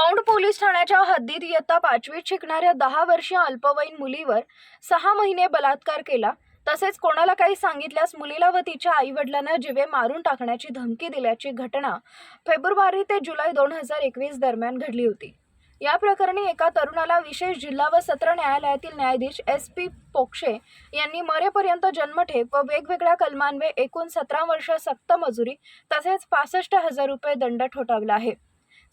Pound police ठाण्याच्या हद्दीत इयत्ता पाचवीत शिकणाऱ्या दहा वर्षीय अल्पवयीन मुलीवर सहा महिने बलात्कार केला. तसेच कोणाला काही सांगितल्यास मुलीला व तिच्या आई वडिलांना जिवे मारून टाकण्याची धमकी दिल्याची घटना फेब्रुवारी ते जुलै दोन हजार एकवीस दरम्यान घडली होती. या प्रकरणी एका तरुणाला विशेष जिल्हा व सत्र न्यायालयातील न्यायाधीश एस पी पोक्षे यांनी मरेपर्यंत जन्मठेप व वेगवेगळ्या कलमांवे एकूण सतरा वर्ष सक्त मजुरी तसेच पासष्ट हजार रुपये दंड ठोठावला आहे.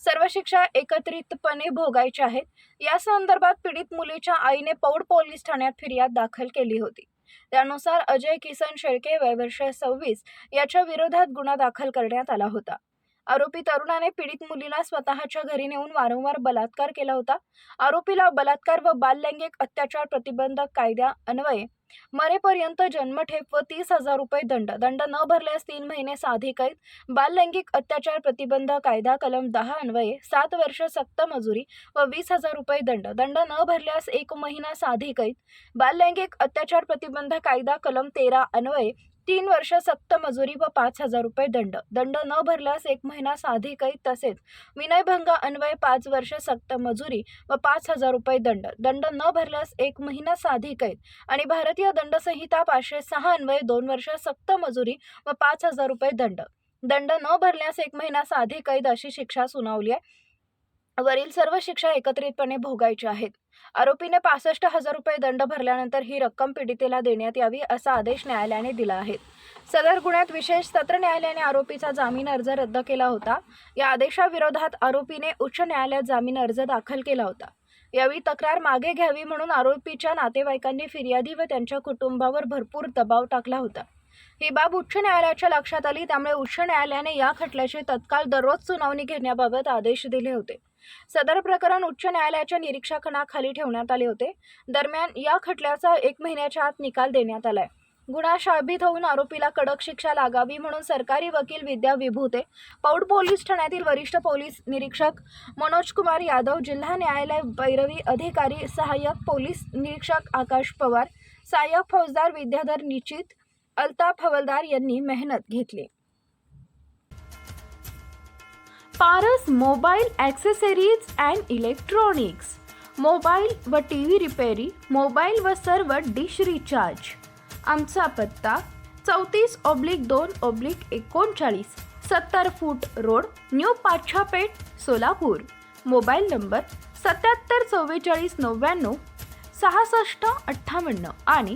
सर्व शिक्षा एकत्रितपणे भोगायच्या आहेत. या संदर्भात पीडित मुलीच्या आईने पौड पोलीस ठाण्यात फिर्याद दाखल केली होती. त्यानुसार अजय किसन शेळके वय वर्ष सव्वीस याच्या विरोधात गुन्हा दाखल करण्यात आला होता. आरोपी तरुणाने पीडित मुलीला स्वतःच्या घरी नेऊन वारंवार बलात्कार केला होता. आरोपीला बलात्कार व बाललैंगिक अत्याचार प्रतिबंधक कायद्या अन्वये. मरेपर्यंत जन्मठेप व तीस हजार रुपये दंड. दंड न भरल्यास तीन महिने साधी कैद. बाललैंगिक अत्याचार प्रतिबंध कायदा कलम दहा अन्वये. सात वर्ष सक्त मजुरी व वीस हजार रुपये दंड. दंड न भरल्यास एक महिना साधी कैद. बाललैंगिक अत्याचार प्रतिबंध कायदा कलम तेरा अन्वये. तीन वर्ष सक्त मजुरी व पाच हजार रुपये दंड. दंड न भरल्यास एक महिना साधी कैद तसेच. विनयभंग अन्वये पाच वर्ष सक्त मजुरी व पाच हजार रुपये दंड. दंड न भरल्यास एक महिना साधी कैद. आणि भारतीय दंड संहिता पाचशे सहा अन्वये दोन वर्ष सक्त मजुरी व पाच हजार रुपये दंड. दंड न भरल्यास एक महिना साधी कैद अशी शिक्षा सुनावली आहे. वरील सर्व शिक्षा एकत्रितपणे भोगायच्या आहेत. आरोपीने पासष्ट हजार रुपये दंड भरल्यानंतर ही रक्कम पीडितेला देण्यात यावी असा आदेश न्यायालयाने दिला आहे. सदर गुन्ह्यात विशेष सत्र न्यायालयाने आरोपीचा जामीन अर्ज रद्द केला होता. या आदेशाविरोधात आरोपीने उच्च न्यायालयात जामीन अर्ज दाखल केला होता. यावेळी तक्रार मागे घ्यावी म्हणून आरोपीच्या नातेवाईकांनी फिर्यादी व त्यांच्या कुटुंबावर भरपूर दबाव टाकला होता. ही बाब उच्च न्यायालयाच्या लक्षात आली त्यामुळे उच्च न्यायालयाने या खटल्याची तत्काळ दररोज सुनावणी घेण्याबाबत आदेश दिले होते. सदर प्रकरण उच्च न्यायालयाच्या निरीक्षणाखाली ठेवण्यात आले होते. दरम्यान या खटल्याचा एक महिन्याच्या आत निकाल देण्यात आलाय. गुन्हा शाबित होऊन आरोपीला कडक शिक्षा लागावी म्हणून सरकारी वकील विद्या विभूते पौड पोलीस ठाण्यातील वरिष्ठ पोलीस निरीक्षक मनोज कुमार यादव जिल्हा न्यायालय भैरवी अधिकारी सहाय्यक पोलीस निरीक्षक आकाश पवार सहाय्यक फौजदार विद्याधर निश्चित अल्ताफ हवलदार यांनी मेहनत घेतली. Paras mobile accessories and electronics. Mobile व टी व्ही रिपेरी मोबाईल व सर्व डिश रिचार्ज. आमचा पत्ता चौतीस ऑब्लिक दोन ऑब्लिक एकोणचाळीस सत्तर foot road new Pachhapeth Solapur. Mobile number सत्याहत्तर चव्वेचाळीस नव्याण्णव सहासष्ट अठ्ठावन्न आणि